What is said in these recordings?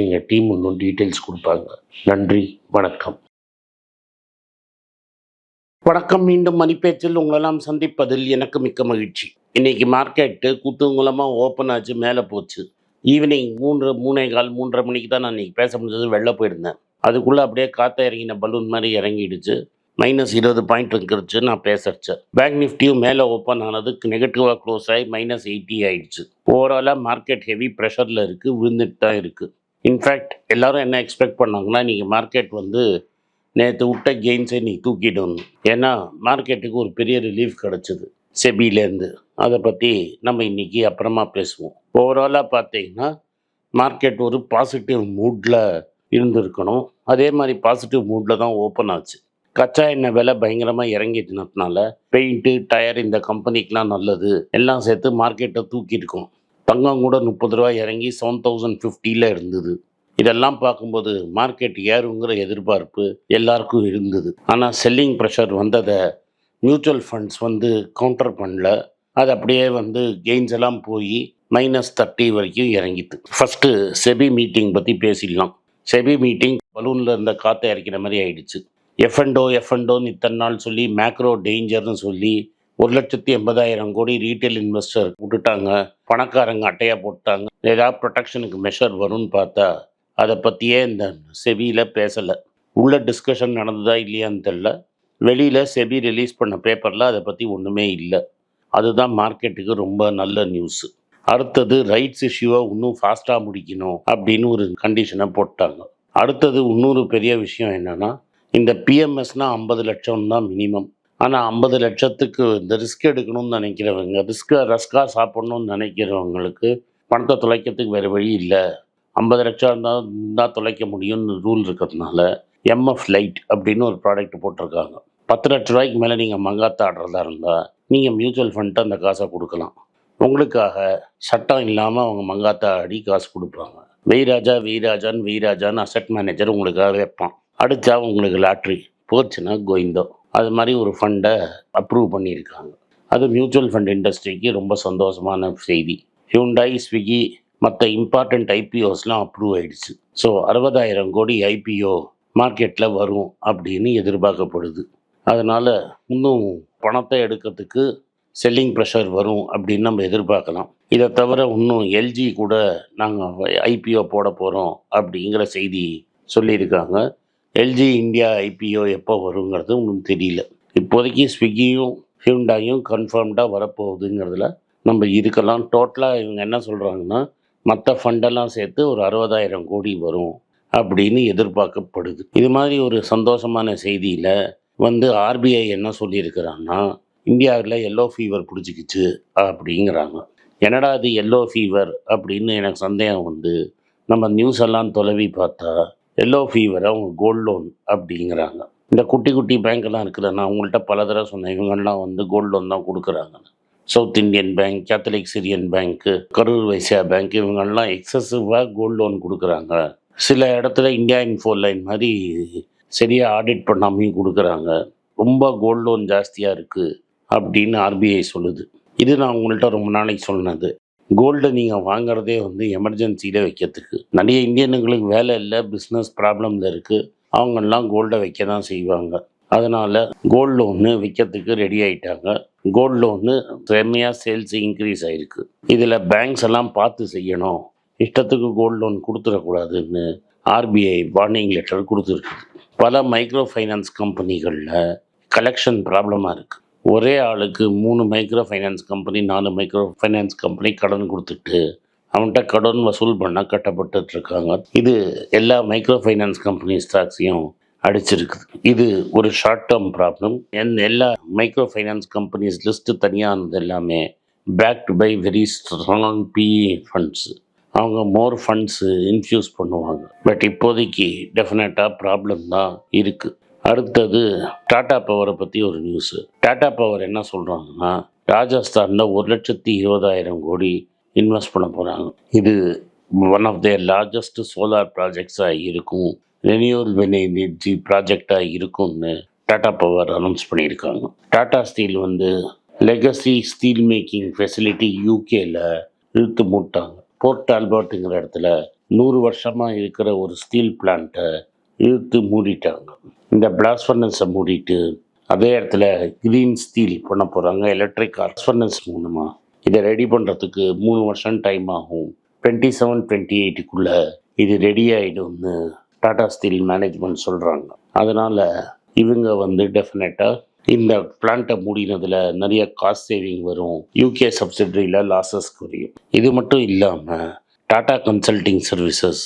எங்கள் டீம் இன்னும் டீட்டெயில்ஸ் கொடுப்பாங்க. நன்றி வணக்கம். வணக்கம் மீண்டும் மணிப்பேச்சில் உங்களெல்லாம் சந்திப்பதில் எனக்கு மிக்க மகிழ்ச்சி. இன்னைக்கு மார்க்கெட்டு குத்துங்குளமாக ஓப்பன் ஆச்சு மேலே போச்சு. ஈவினிங் மூன்று மூணே கால் மூன்றரை மணிக்கு தான் நான் இன்னைக்கு பேச முடிஞ்சது வெளில போயிருந்தேன். அதுக்குள்ளே அப்படியே காற்ற இறங்கின பலூன் மாதிரி இறங்கிடுச்சு. மைனஸ் இருபது பாயிண்ட் இருக்கிறச்சு நான் பேசறச்சேன் பேங்க் நிஃப்டியும் மேலே ஓப்பன் ஆனதுக்கு நெகட்டிவாக க்ளோஸ் ஆகி மைனஸ் எயிட்டி ஆயிடுச்சு. ஓவராலாக மார்க்கெட் ஹெவி ப்ரெஷரில் இருக்குது விழுந்துட்டு தான் இருக்குது இன்ஃபேக்ட் எல்லாரும் என்ன எக்ஸ்பெக்ட் பண்ணாங்கன்னா நீங்கள் மார்க்கெட் வந்து நேற்று விட்ட கெயின்ஸை நீ தூக்கிடணும். ஏன்னா மார்க்கெட்டுக்கு ஒரு பெரிய ரிலீஃப் கிடச்சிது செபிலேருந்து அதை பற்றி நம்ம இன்னைக்கு அப்புறமா பேசுவோம். ஓவராலாக பார்த்தீங்கன்னா மார்க்கெட் ஒரு பாசிட்டிவ் மூடில் இருந்திருக்கணும். அதே மாதிரி பாசிட்டிவ் மூடில் தான் ஓப்பன் ஆச்சு. கச்சா எண்ணெய் விலை பயங்கரமாக இறங்கிட்டுனதுனால பெயிண்ட்டு டயர் இந்த கம்பெனிக்கெலாம் நல்லது. எல்லாம் சேர்த்து மார்க்கெட்டை தூக்கியிருக்கோம். தங்கம் கூட முப்பது ரூபாய் இறங்கி செவன் தௌசண்ட் ஃபிஃப்டியில் இருந்தது. இதெல்லாம் பார்க்கும்போது மார்க்கெட் ஏறுங்கிற எதிர்பார்ப்பு எல்லாருக்கும் இருந்தது. ஆனால் செல்லிங் ப்ரெஷர் வந்ததை மியூச்சுவல் ஃபண்ட்ஸ் வந்து கவுண்டர் பண்ணல. அது அப்படியே வந்து கெயின்ஸ் எல்லாம் போய் மைனஸ் தேர்ட்டி வரைக்கும் இறங்கிட்டு. ஃபஸ்ட்டு செபி மீட்டிங் பற்றி பேசிடலாம். செபி மீட்டிங் பலூனில் இருந்த காற்றை இறக்கிற மாதிரி ஆயிடுச்சு. எஃப்என்டோ எஃப்என்டோன்னு இத்தனை நாள் சொல்லி மேக்ரோ டேஞ்சர்னு சொல்லி ஒரு லட்சத்தி எண்பதாயிரம் கோடி ரீட்டைல் இன்வெஸ்டர் விட்டுட்டாங்க. பணக்காரங்க அட்டையாக போட்டாங்க. ஏதாவது ப்ரொடெக்ஷனுக்கு மெஷர் வரும்னு பார்த்தா அதை பற்றியே இந்த செபியில் பேசலை. உள்ள டிஸ்கஷன் நடந்ததா இல்லையான்னு தெரில வெளியில் செபி ரிலீஸ் பண்ண பேப்பரில் அதை பற்றி ஒன்றுமே இல்லை. அதுதான் மார்க்கெட்டுக்கு ரொம்ப நல்ல நியூஸு அடுத்தது ரைட்ஸ் இஷ்யூவை இன்னும் ஃபாஸ்ட்டாக முடிக்கணும் அப்படின்னு ஒரு கண்டிஷனை போட்டாங்க. அடுத்தது இன்னொரு பெரிய விஷயம் என்னென்னா இந்த பிஎம்எஸ்னால் ஐம்பது லட்சம் தான் மினிமம் ஆனால் ஐம்பது லட்சத்துக்கு இந்த ரிஸ்க் எடுக்கணும்னு நினைக்கிறவங்க ரிஸ்க்கை ரஸ்காக சாப்பிட்ணுன்னு நினைக்கிறவங்களுக்கு பணத்தை தொலைக்கிறதுக்கு வேறு வழி இல்லை. ஐம்பது லட்சம் இருந்தால் இருந்தால் தொலைக்க முடியும்னு ரூல் இருக்கிறதுனால எம்எஃப் லைட் அப்படின்னு ஒரு ப்ராடக்ட் போட்டிருக்காங்க. பத்து லட்ச ரூபாய்க்கு மேலே நீங்கள் மங்காத்த ஆடுறதா இருந்தால் நீங்கள் மியூச்சுவல் ஃபண்ட்டை அந்த காசை கொடுக்கலாம். உங்களுக்காக சட்டம் இல்லாமல் அவங்க மங்காத்தா ஆடி காசு கொடுப்பாங்க. வெய்ராஜா வெய்ராஜான்னு வெய்ராஜான்னு அசட் மேனேஜர் உங்களுக்காக வைப்பான். அடித்தா உங்களுக்கு லாட்ரி போச்சுன்னா கோயிந்தோ அது மாதிரி ஒரு ஃபண்டை அப்ரூவ் பண்ணியிருக்காங்க. அது மியூச்சுவல் ஃபண்ட் இண்டஸ்ட்ரிக்கு ரொம்ப சந்தோஷமான செய்தி. ஹியூண்டாய் ஸ்விக்கி மற்ற இம்பார்ட்டண்ட் ஐபிஓஸ்லாம் அப்ரூவ் ஆயிடுச்சு. ஸோ அறுபதாயிரம் கோடி ஐபிஓ மார்க்கெட்டில் வரும் அப்படின்னு எதிர்பார்க்கப்படுது. அதனால் இன்னும் பணத்தை எடுக்கிறதுக்கு செல்லிங் ப்ரெஷர் வரும் அப்படின்னு நம்ம எதிர்பார்க்கலாம். இதை தவிர இன்னும் எல்ஜி கூட நாங்கள் ஐபிஓ போட போகிறோம் அப்படிங்கிற செய்தி சொல்லியிருக்காங்க. எல்ஜி இந்தியா ஐபிஓ எப்போ வருங்கிறது ஒன்றும் தெரியல. இப்போதைக்கு ஸ்விக்கியும் ஹியூண்டாயும் கன்ஃபார்ம்டாக வரப்போகுதுங்கிறதுல நம்ம இருக்கலாம். டோட்டலாக இவங்க என்ன சொல்கிறாங்கன்னா மற்ற ஃபண்டெல்லாம் சேர்த்து ஒரு அறுபதாயிரம் கோடி வரும் அப்படின்னு எதிர்பார்க்கப்படுது. இது மாதிரி ஒரு சந்தோஷமான செய்தியில் வந்து ஆர்பிஐ என்ன சொல்லியிருக்கிறான்னா இந்தியாவில் எல்லோ ஃபீவர் பிடிச்சிக்கிச்சு அப்படிங்கிறாங்க. என்னடா அது எல்லோ ஃபீவர் அப்படின்னு எனக்கு சந்தேகம் வந்து நம்ம நியூஸ் எல்லாம் தொலைவி பார்த்தா எல்லோ ஃபீவர் அவங்க கோல்ட் லோன் அப்படிங்கிறாங்க. இந்த குட்டி குட்டி பேங்க்கெல்லாம் இருக்குல்ல நான் உங்கள்கிட்ட பல தடவை சொன்னேன் இவங்கெல்லாம் வந்து கோல்ட் லோன் தான் கொடுக்குறாங்க. South Indian Bank Catholic Syrian Bank Karur Vysya Bank இவங்கெல்லாம் எக்ஸசிவாக கோல்ட் லோன் கொடுக்குறாங்க. சில இடத்துல இந்தியா இன்ஃபோ லைன் மாதிரி சரியாக ஆடிட் பண்ணாமையும் கொடுக்குறாங்க. ரொம்ப கோல்ட் லோன் ஜாஸ்தியாக இருக்குது அப்படின்னு ஆர்பிஐ சொல்லுது. இது நான் உங்கள்கிட்ட ரொம்ப நாளைக்கு சொன்னது. கோல்டு நீங்கள் வாங்குறதே வந்து எமர்ஜென்சியில் வைக்கிறதுக்கு. நிறைய இந்தியனுங்களுக்கு வேலை இல்லை பிஸ்னஸ் ப்ராப்ளமில் இருக்குது அவங்கெல்லாம் கோல்டை வைக்க தான் செய்வாங்க. அதனால் கோல்டு லோனு விற்கிறதுக்கு ரெடி ஆகிட்டாங்க கோல்டு லோனு செம்மையாக சேல்ஸ் இன்க்ரீஸ் ஆகிருக்கு இதில் பேங்க்ஸ் எல்லாம் பார்த்து செய்யணும். இஷ்டத்துக்கு கோல்டு லோன் கொடுத்துடக்கூடாதுன்னு ஆர்பிஐ வார்னிங் லெட்டர் கொடுத்துருக்கு. பல மைக்ரோ ஃபைனான்ஸ் கம்பெனிகளில் கலெக்ஷன் ப்ராப்ளமாக இருக்குது ஒரே ஆளுக்கு மூணு மைக்ரோ ஃபைனான்ஸ் கம்பெனி நாலு மைக்ரோ ஃபைனான்ஸ் கம்பெனி கடன் கொடுத்துட்டு அவன்கிட்ட கடன் வசூல் பண்ண கட்டப்பட்டு இருக்காங்க இது எல்லா மைக்ரோ ஃபைனான்ஸ் கம்பெனி ஸ்டாக்ஸையும் அடிச்சிருக்குது இது ஒரு ஷார்ட் டேர்ம் ப்ராப்ளம் என் எல்லா மைக்ரோ ஃபைனான்ஸ் கம்பெனிஸ் லிஸ்ட்டு தனியானது எல்லாமே backed by very strong PE funds அவங்க மோர் ஃபண்ட்ஸு இன்ஃப்யூஸ் பண்ணுவாங்க. பட் இப்போதைக்கு டெஃபினட்டாக ப்ராப்ளம் தான் இருக்குது அடுத்தது டாடா பவரை பற்றி ஒரு நியூஸு டாடா பவர் என்ன சொல்கிறாங்கன்னா ராஜஸ்தானில் ஒரு லட்சத்தி இருபதாயிரம் கோடி இன்வெஸ்ட் பண்ண போகிறாங்க இது one of their largest solar ப்ராஜெக்ட்ஸாக இருக்கும். ரெனியூவல் எனர்ஜி ப்ராஜெக்டாக இருக்கும்னு டாடா பவர் அனௌன்ஸ் பண்ணியிருக்காங்க. டாடா ஸ்டீல் வந்து லெகசி ஸ்டீல் மேக்கிங் ஃபெசிலிட்டி யூகேல இழுத்து மூட்டாங்க. போர்ட் ஆல்பர்ட்டுங்கிற இடத்துல நூறு வருஷமாக இருக்கிற ஒரு ஸ்டீல் பிளான்ட்டை இழுத்து மூடிட்டாங்க. இந்த பிளாஸ்ஃபர்னஸை மூடிட்டு அதே இடத்துல கிரீன் ஸ்டீல் பண்ண போகிறாங்க எலக்ட்ரிக் ஆர்ட் ஃபர்னஸ் மூலமாக இதை ரெடி பண்ணுறதுக்கு மூணு வருஷம் டைம் ஆகும். டுவெண்ட்டி செவன் டுவெண்ட்டி எயிட்டுக்குள்ளே இது ரெடி ஆகிடும்னு டாடா ஸ்டீல் மேனேஜ்மெண்ட் சொல்கிறாங்க அதனால் இவங்க வந்து டெஃபினட்டாக இந்த பிளான்ட்டை மூடினதில் நிறைய காஸ்ட் சேவிங் வரும். யூகே சப்சிடரியில் லாசஸ் குறையும். இது மட்டும் இல்லாமல் டாடா கன்சல்டிங் சர்வீசஸ்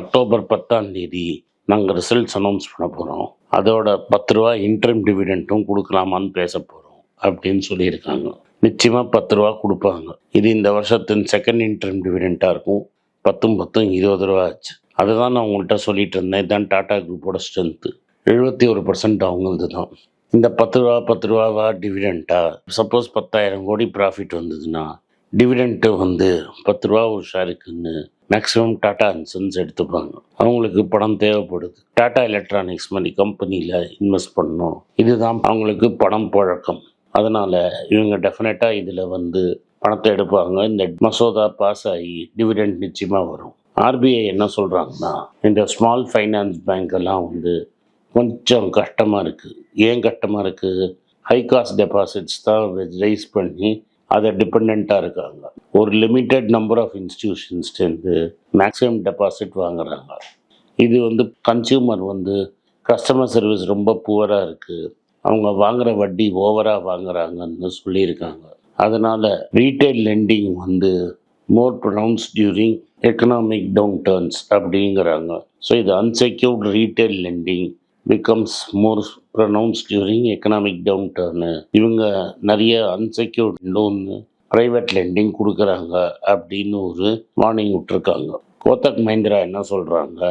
அக்டோபர் பத்தாம் தேதி நாங்கள் ரிசல்ட்ஸ் அனௌன்ஸ் பண்ண போகிறோம் அதோட பத்து ரூபா இன்ட்ரம் டிவிடெண்ட்டும் கொடுக்கலாமான்னு பேச போகிறோம் அப்படின்னு சொல்லியிருக்காங்க. நிச்சயமாக பத்து ரூபா கொடுப்பாங்க. இது இந்த வருஷத்தின் செகண்ட் இன்ட்ரம் டிவிடெண்ட்டாக இருக்கும். பத்தும் பத்தும் இருபது ரூபா ஆச்சு. அதை தான் நான் உங்கள்கிட்ட சொல்லிட்டு இருந்தேன். இதுதான் டாடா குரூப்போட ஸ்ட்ரென்த்து எழுபத்தி ஒரு பர்சன்ட் அவங்களது தான் இந்த பத்து ரூபா பத்து ரூபாவா டிவிடெண்ட்டா சப்போஸ் பத்தாயிரம் கோடி ப்ராஃபிட் வந்ததுன்னா டிவிடெண்ட்டு வந்து பத்து ரூபா ஒரு ஷேருக்குன்னு மேக்ஸிமம் டாடா அன்சன்ஸ் எடுத்துப்பாங்க. அவங்களுக்கு பணம் தேவைப்படுது. டாடா எலக்ட்ரானிக்ஸ் மாதிரி கம்பெனியில் இன்வெஸ்ட் பண்ணணும். இதுதான் அவங்களுக்கு பணம் புழக்கம். அதனால் இவங்க டெஃபினட்டாக இதில் வந்து பணத்தை எடுப்பாங்க. இந்த மசோதா பாஸ் ஆகி டிவிடெண்ட் நிச்சயமாக வரும். ஆர்பிஐ என்ன சொல்கிறாங்கன்னா இந்த ஸ்மால் ஃபைனான்ஸ் பேங்க் எல்லாம் வந்து கொஞ்சம் கஷ்டமாக இருக்குது ஏன் கஷ்டமாக இருக்குது ஹை காஸ்ட் டெபாசிட்ஸ் தான் ரைஸ் பண்ணி அதை டிபெண்ட்டாக இருக்காங்க. ஒரு லிமிட்டெட் நம்பர் ஆஃப் இன்ஸ்டியூஷன்ஸ்லேருந்து மேக்ஸிமம் டெபாசிட் வாங்குறாங்க. இது வந்து கன்சியூமர் வந்து கஸ்டமர் சர்வீஸ் ரொம்ப புவராக இருக்குது அவங்க வாங்குகிற வட்டி ஓவராக வாங்குறாங்கன்னு சொல்லியிருக்காங்க. அதனால் ரீட்டைல் லெண்டிங் வந்து more pronounce during economic downturns அப்படிங்கிறாங்க. ஸோ இது unsecured retail lending becomes more pronounce during economic downturn இவங்க நிறைய அன்செக்யூர்ட் லோனு ப்ரைவேட் லெண்டிங் கொடுக்குறாங்க அப்படின்னு ஒரு வார்னிங் விட்டுருக்காங்க. கோத்தக் மஹிந்திரா என்ன சொல்கிறாங்க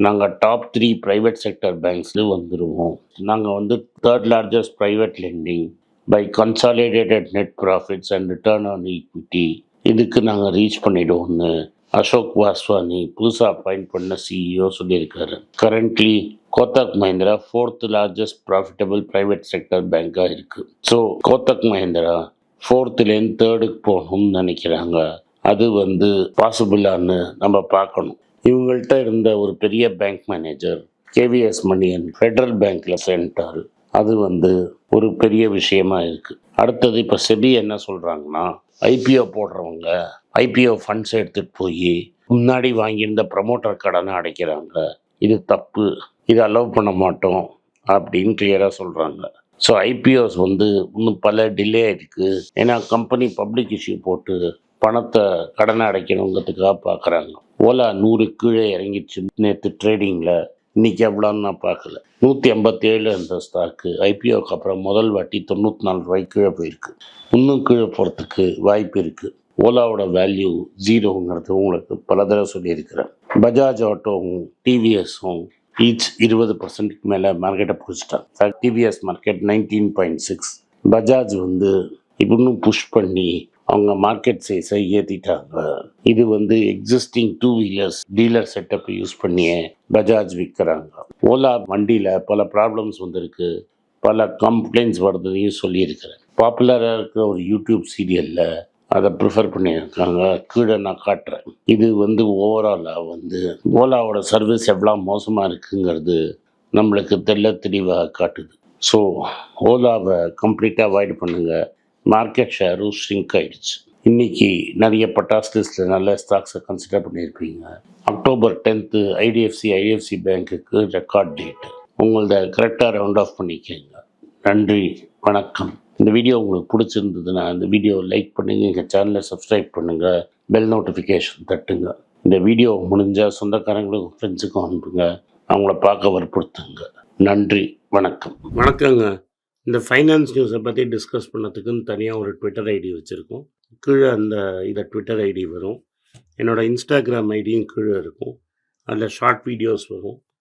நாங்கள் டாப் த்ரீ ப்ரைவேட் செக்டர் பேங்க்ஸில் வந்துடுவோம் நாங்கள் வந்து third largest private lending by consolidated net profits and return on equity இதுக்கு நாங்கள் ரீச் பண்ணிவிடுவோம்னு அசோக் வாஸ்வானி புதுசாக அப்பாயிண்ட் பண்ண சிஇஓ சொல்லியிருக்காரு. Currently Kotak Mahindra fourth largest profitable private sector பேங்காக இருக்குது ஸோ கோத்தக் மஹிந்திரா ஃபோர்த்துலேருந்து தேர்டுக்கு போகணும்னு நினைக்கிறாங்க. அது வந்து பாசிபிளான்னு நம்ம பார்க்கணும். இவங்கள்ட்ட இருந்த ஒரு பெரிய bank manager KVS Manian Federal பேங்க்கில் சென்றார் அது வந்து ஒரு பெரிய விஷயமா இருக்குது அடுத்தது இப்போ செபி என்ன சொல்கிறாங்கன்னா ஐபிஓ போடுறவங்க ஐபிஓ ஃபண்ட்ஸ் எடுத்துகிட்டு போய் முன்னாடி வாங்கியிருந்த ப்ரமோட்டர் கடனை அடைக்கிறாங்க. இது தப்பு இதை அலோவ் பண்ண மாட்டோம் அப்படின்னு கிளியராக சொல்கிறாங்க ஸோ ஐபிஓஸ் வந்து இன்னும் பல டிலே இருக்குது ஏன்னா கம்பெனி பப்ளிக் இஷ்யூ போட்டு பணத்தை கடனை அடைக்கணுங்கிறதுக்காக பார்க்குறாங்க ஓலா நூறு கீழே இறங்கிச்சு நேற்று ட்ரேடிங்கில் இன்னைக்கு எவ்வளோன்னு நான் பார்க்கல. நூற்றி எண்பத்தேழு அந்த ஸ்டாக்கு ஐபிஓக்கு அப்புறம் முதல் வாட்டி தொண்ணூற்றி நாலு ரூபாய்க்கு கீழே போயிருக்கு. இன்னும் கீழே போகிறதுக்கு வாய்ப்பு இருக்குது ஓலாவோட வேல்யூ ஜீரோங்கிறது உங்களுக்கு பல தடவை சொல்லியிருக்கிறேன். பஜாஜ் ஆட்டோவும் டிவிஎஸும் ஈச் இருபது பர்சன்ட்டுக்கு மேலே மார்க்கெட்டை பிடிச்சிட்டாங்க. TVS market nineteen point six Bajaj வந்து இன்னும் புஷ் பண்ணி அவங்க மார்க்கெட் சைஸை ஏற்றிட்டாங்க இது வந்து existing two wheelers dealer setup use பண்ணியே பஜாஜ் விற்கிறாங்க ஓலா வண்டியில் பல ப்ராப்ளம்ஸ் வந்திருக்கு. பல கம்ப்ளைண்ட்ஸ் வருதுன்னு சொல்லியிருக்கிறேன். பாப்புலராக இருக்கிற ஒரு யூடியூப் சீரியலில் அதை ப்ரிஃபர் பண்ணியிருக்காங்க. கீழே நான் காட்டுறேன். இது வந்து ஓவராலாக வந்து ஓலாவோட சர்வீஸ் எவ்வளோ மோசமாக இருக்குங்கிறது நம்மளுக்கு தெள்ள தெளிவாக காட்டுது. ஸோ ஓலாவை கம்ப்ளீட்டாக அவாய்ட் பண்ணுங்கள் மார்க்கெட் ஷேரும் ஷ்ரிங்க் ஆகிடுச்சு இன்றைக்கி நிறைய பட்டாஸ் லிஸ்ட்டில் நல்ல ஸ்டாக்ஸை கன்சிடர் பண்ணியிருப்பீங்க. அக்டோபர் டென்த்து ஐடிஎஃப்சி ஐடிஎஃப்சி பேங்க்குக்கு ரெக்கார்ட் டேட் உங்களத கரெக்டாக ரவுண்ட் ஆஃப் பண்ணிக்கோங்க. நன்றி வணக்கம். இந்த வீடியோ உங்களுக்கு பிடிச்சிருந்ததுன்னா இந்த வீடியோ லைக் பண்ணுங்கள் எங்கள் சேனலை சப்ஸ்கிரைப் பண்ணுங்கள் பெல் நோட்டிஃபிகேஷன் தட்டுங்க. இந்த வீடியோ முடிஞ்சால் சொந்தக்காரங்களுக்கும் ஃப்ரெண்ட்ஸுக்கும் அனுப்புங்க. அவங்கள பார்க்க வற்புறுத்துங்க. நன்றி வணக்கம். வணக்கங்க. இந்த ஃபைனான்ஸ் நியூஸை பற்றி டிஸ்கஸ் பண்ணதுக்குன்னு தனியாக ஒரு ட்விட்டர் ஐடி வச்சுருக்கோம். கீழே அந்த இதை ட்விட்டர் ஐடி வரும். என்னோடய இன்ஸ்டாகிராம் ஐடியும் கீழே இருக்கும். அதில் ஷார்ட் வீடியோஸ் வரும்.